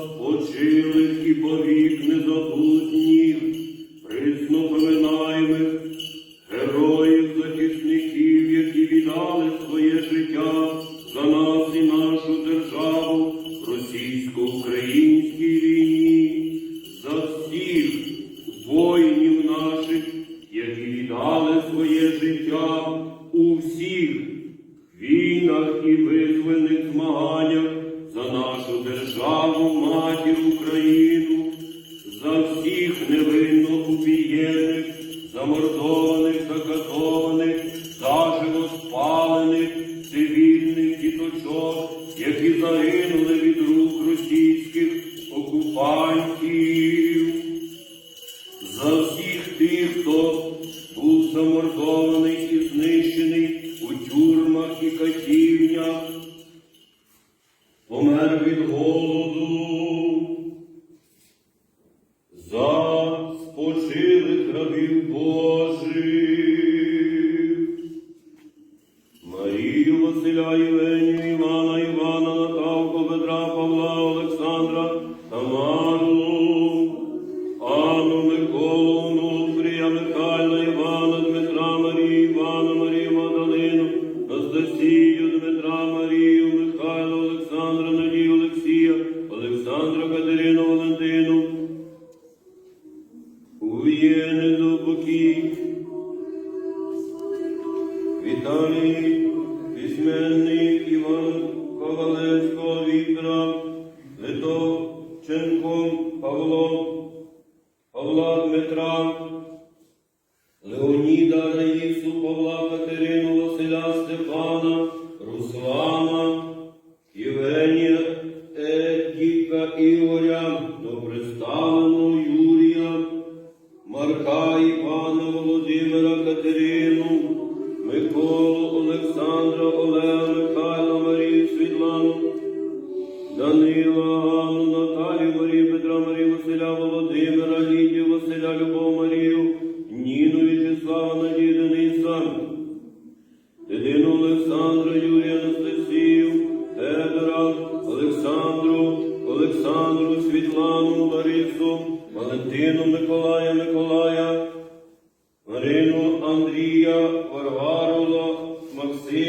спочилих і повік не незабутній. Bilbo. speak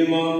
Prima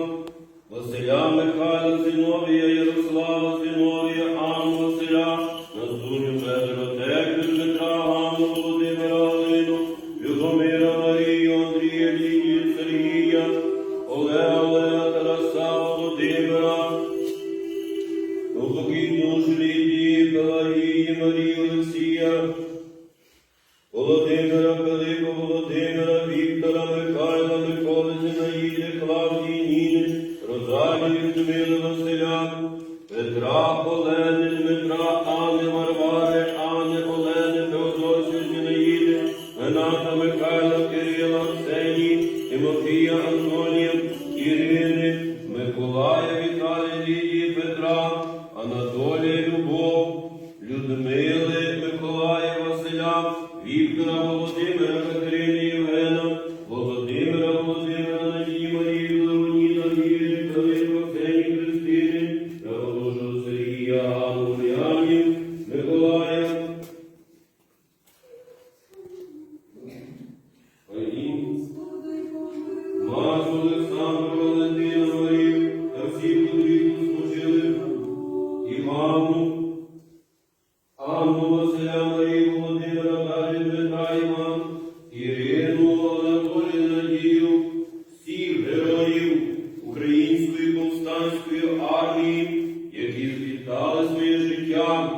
та своє життя.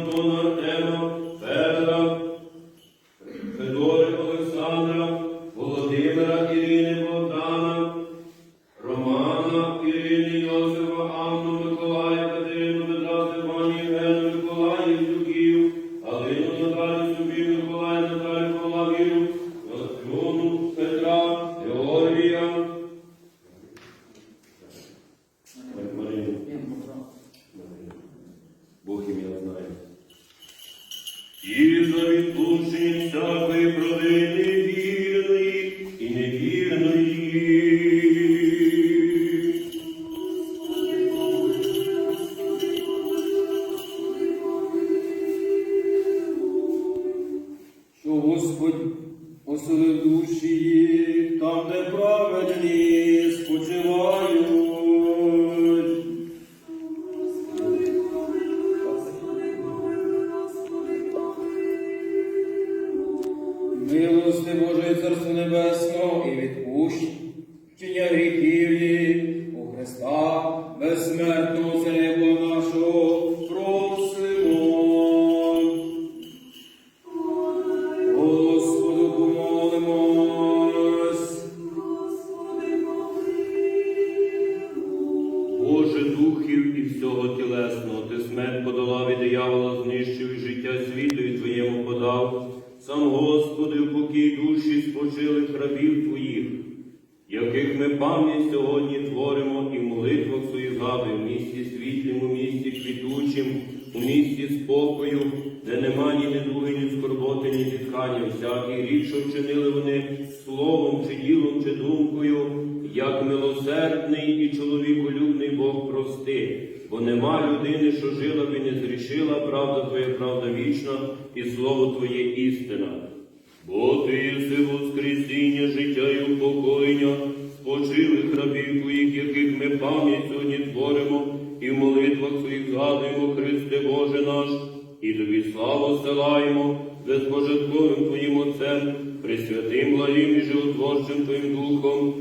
Abandona і за відпущення всякої провини, милости Божої Царства Небесного і відпущення гріхів у Христа безсмертного Царя. Душі спочили рабів Твоїх, яких ми пам'ять сьогодні творимо і в молитвах своїх згадуємо, в місті світлім, у місті квітучим, у місті спокою, де нема ні недуги, ні скорботи, ні зітхання, всякий рік, що вчинили вони словом, чи ділом, чи думкою, як милосердний і чоловіколюбний Бог прости, бо нема людини, що жила б і не зрішила, правда Твоя, правда вічна, і слово Твоє істина. Бо ти воскресіння, життя і упокоєння, спочилих рабів твоїх, яких ми пам'ять сьогодні творимо, і в молитвах своїх згадуємо, Христе Боже наш, і тобі славу селаємо, безбожетковим Твоїм Отцем, пресвятим благим і животворчим Твоїм Духом,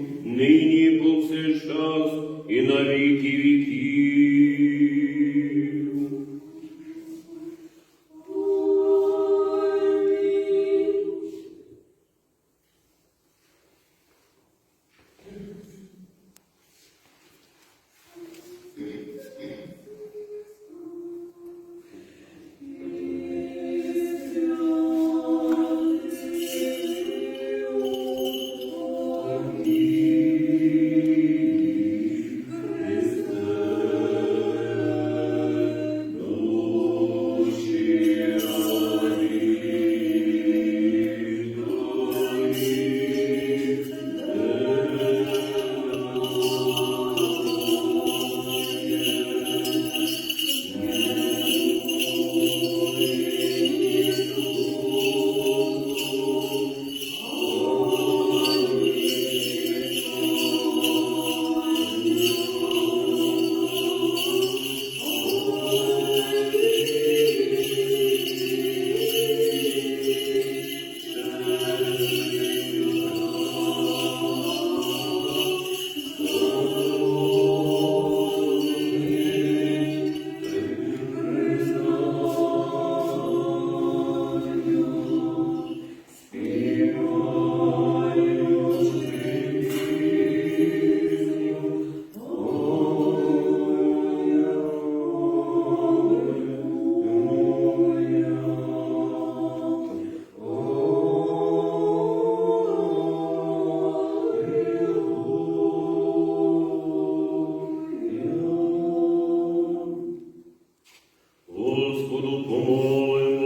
Господу помолимо.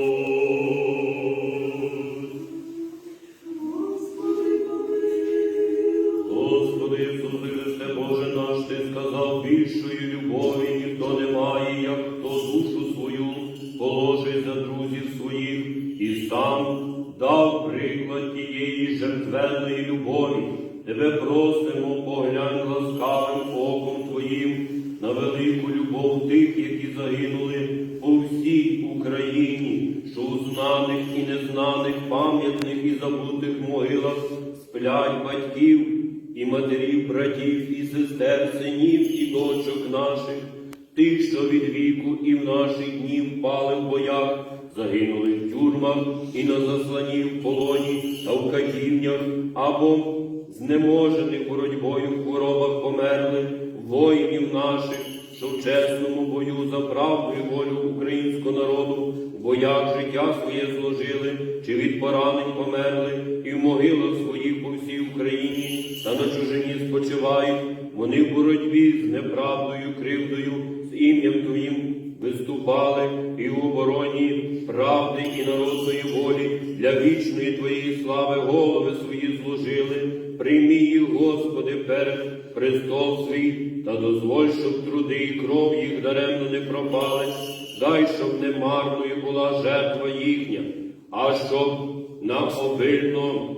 Що у знаних і незнаних пам'ятних і забутих могилах сплять батьків і матерів, братів, і сестер, синів і дочок наших, тих, що від віку і в наші дні впали в боях, загинули в тюрмах і на засланні в полоні та в катівнях, або знеможених боротьбою в хворобах померли, воїнів наших, що в чесному бою за правду і волю українського народу в боях життя своє зложили, чи від поранень померли, і в могилах своїх по всій Україні та на чужині спочивають, вони в боротьбі з неправдою, кривдою, з ім'ям Твоїм виступали і в обороні правди і народної волі для вічної Твоєї слави голови свої зложили. Прийми їх, Господи, перед престол свій та дозволь, щоб труди і кров їх даремно не пропали. Дай, щоб не марною була жертва їхня, а щоб нам обильно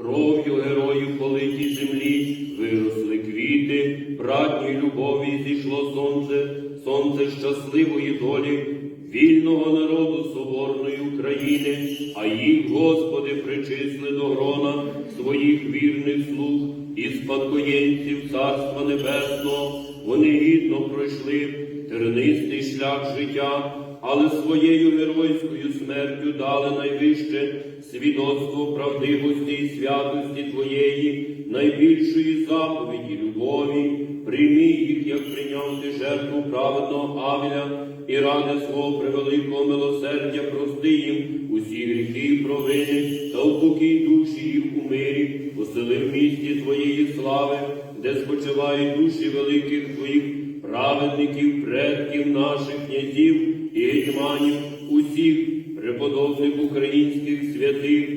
Кров'ю героїв политій землі виросли квіти, братній любові зійшло сонце, сонце щасливої долі, вільного народу соборної України, а їх, Господи, причисли до грона своїх вірних слуг і спадкоємців Царства Небесного. Вони гідно пройшли тернистий шлях життя, але своєю геройською смертю дали найвище свідоцтво правдивості і святості Твоєї, найбільшої заповіді любові, прийми їх, як прийняв ти жертву праведного Авеля і ради свого превеликого милосердя прости їм усі гріхи і провини та упокій душі їх у мирі, посели в місті Твоєї слави, де спочивають душі великих Твоїх праведників, предків наших князів і гетьманів, усіх преподобних українських святих,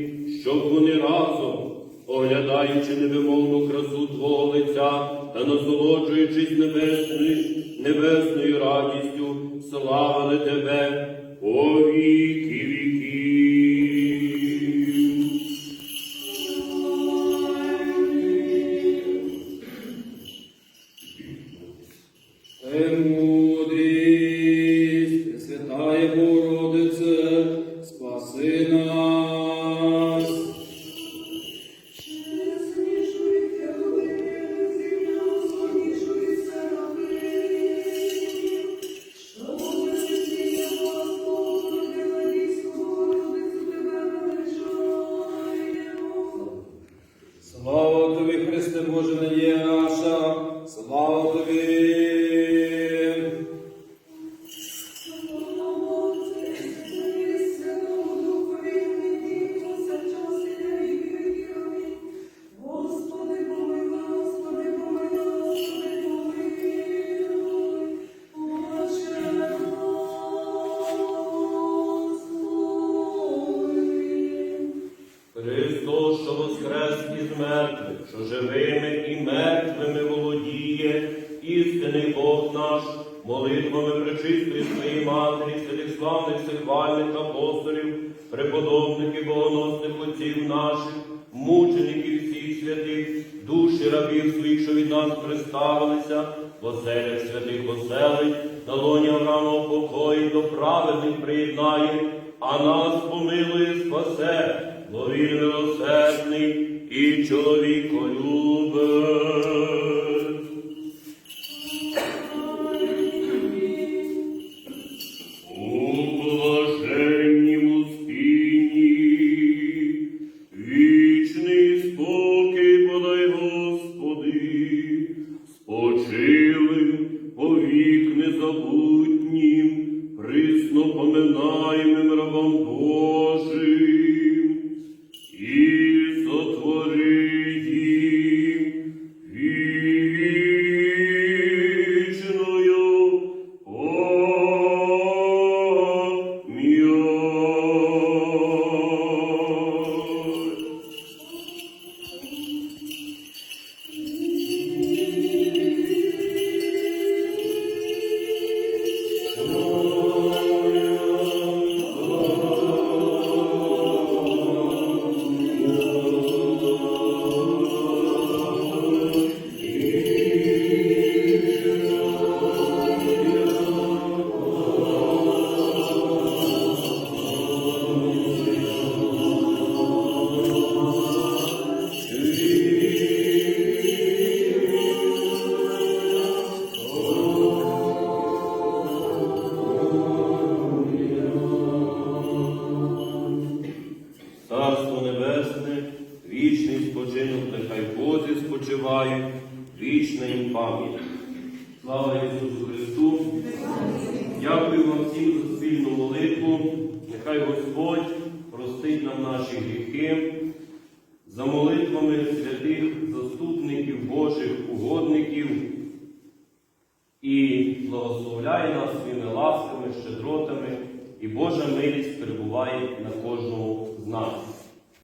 щоб вони разом оглядаючи невимовну красу Твого лиця та насолоджуючись небесною, небесною радістю, славили Тебе на нам покої до праведних приєднає, а нас помилує, спасе. Бо він милосердний і чоловіколюбець. Присно рабом Божим, Царство Небесне, вічний спочинок, нехай Бозі спочивають, вічна їм пам'ять. Слава Ісусу Христу! Дякую вам всім за спільну молитву. Нехай Господь простить нам наші гріхи, за молитвами святих заступників Божих угодників і благословляє нас своїми ласками, щедротами, і Божа милість перебуває на кожному з нас.